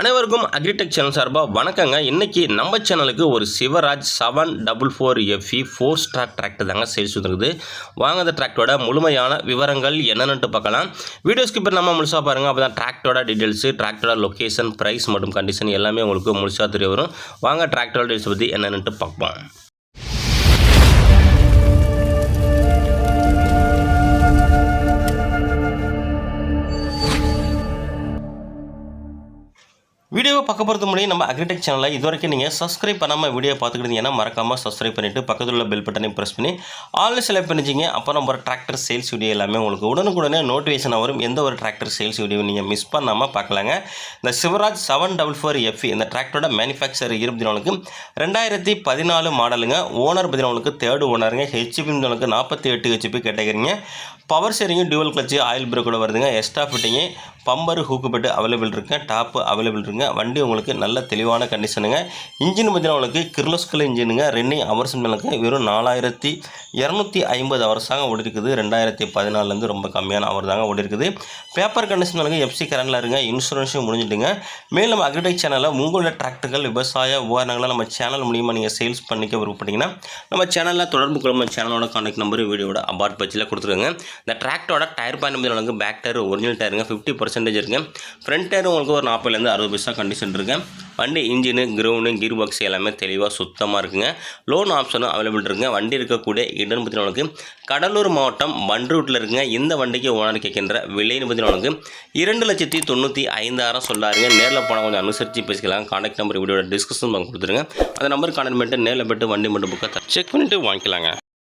அனைவருக்கும் agritech channel சார்பாக வணக்கங்க. இன்றைக்கி நம்ம சேனலுக்கு ஒரு Swaraj seven double four FE four star tractor தாங்க சேல்ஸ் வந்துருக்குது. வாங்க அந்த டிராக்டரோட முழுமையான விவரங்கள் என்னென்னு பார்க்கலாம். வீடியோ ஸ்கிப் நம்ம முழுசாக பாருங்கள் அப்போ தான் டிராக்டரோட டீட்டெயில்ஸு டிராக்டரோட லொக்கேஷன் ப்ரைஸ் மற்றும் கண்டிஷன் எல்லாமே உங்களுக்கு முழுசாக தெரிய வரும். வாங்க டிராக்டரோட டீட்டெயில்ஸ் பற்றி என்னென்னு பார்ப்போம். வீடியோவை பார்க்க போகிறது முன்னாடி நம்ம அக்ரிடெக் சேனலை இது வரைக்கும் நீங்கள் சப்ஸ்கிரைப் பண்ணாமல் வீடியோ பார்த்துக்கிட்டீங்கன்னா மறக்காமல் சப்ஸ்கிரைப் பண்ணிவிட்டு பக்கத்தில் உள்ள பெல் பட்டனையும் ப்ரெஸ் பண்ணி ஆன்லைன் செலக்ட் பண்ணிச்சிங்க அப்போ நம்ம டிராக்டர் சேல்ஸ் வீடியோ எல்லாமே உங்களுக்கு உடனுக்குடனே நோட்டிஃபிகேஷன் வரும். எந்த ஒரு டிராக்டர் சேல்ஸ் வீடியோ நீங்கள் மிஸ் பண்ணாமல் பார்க்கலாங்க. இந்த Swaraj seven double four FE இந்த டிராக்டரோட மேனுஃபேக்சர் இருபத்தி நாலுக்கு ரெண்டாயிரத்தி பதினாலு மாடலுங்க ஓனர் பதினாலுக்கு தேர்டு ஓனருங்க ஹெச்பி நாலுக்கு நாற்பத்தி எட்டு ஹெச்பி கேட்டகரிங்க. பவர் ஷேரிங்கும் டியூவல் கிளச்சு ஆயில் பிரேக்கோட வருதுங்க. Extra fitting bumper hook bed available இருக்குங்க டாப்பு அவைலபிள் இருக்குங்க வண்டி உங்களுக்கு நல்ல தெளிவான கண்டிஷனுங்க இன்ஜின் பார்த்தீங்கன்னா உங்களுக்கு கிர்லோஸ்கல் இன்ஜினுங்க. ரன்னிங் அவர்ஸ் மேலுக்கு வெறும் நாலாயிரத்தி இரநூத்தி ஐம்பது ஹவர்ஸ் தாங்க ஓடி இருக்குது ரெண்டாயிரத்தி பதினாலேருந்து ரொம்ப கம்மியான ஹவர் தாங்க ஓடி இருக்குது பேப்பர் கண்டிஷன் வழங்க எஃப்சி கரண்டில் இருங்க. இன்சூரன்ஸும் முடிஞ்சிட்டுங்க. மேலும் நம்ம அக்ரிடெக் சேனலில் உங்களோட டிராக்டர்கள் விவசாய உபகரணங்களை நம்ம சேனல் மூலியமாக நீங்கள் சேல்ஸ் பண்ணிக்க விருப்பப்பட்டீங்கன்னா நம்ம சேனலில் தொடர்பு கொள்ளும் சேனலோட கான்டாக்ட் நம்பர் வீடியோட அபார்ட் பட்ஜெட்டில் கொடுத்துருங்க இந்த டிராக்டரோட டயர் பாயிண்ட் வந்து பேக் டயர் ஒரிஜினல் டயருங்க ஃபிஃப்டி பர்சன்டேஜ் இருக்குது ஃப்ரண்ட் டயர் உங்களுக்கு ஒரு நாற்பதுலேருந்து அறுபது பைசா கண்டிஷன் இருக்குது வண்டி இன்ஜினு கிரவுண்டு கீர் பாக்ஸ் எல்லாமே தெளிவாக சுத்தமாக இருக்குங்க. லோன் ஆப்ஷனும் அவைலபிள் இருக்குங்க. வண்டி இருக்கக்கூடிய இடம் பற்றி கடலூர் மாவட்டம் பண்ரூட்டில் இருக்குங்க. இந்த வண்டிக்கு ஓனர் கேட்கின்ற விலைன்னு பற்றி உங்களுக்கு இரண்டு லட்சத்தி தொண்ணூற்றி ஐந்தாயிரம் சொல்லாருங்க. நேரில் போனால் கொஞ்சம் அனுசரித்து பேசிக்கலாம். கான்டாக்ட் நம்பர் வீடியோட டிஸ்கஷன் கொடுத்துருங்க. அந்த நம்பர் கான்டாக்ட் பண்ணிட்டு நேரில் போய்ட்டு வண்டி மட்டும் புக்கை செக் பண்ணிவிட்டு வாங்கிக்கலாங்க.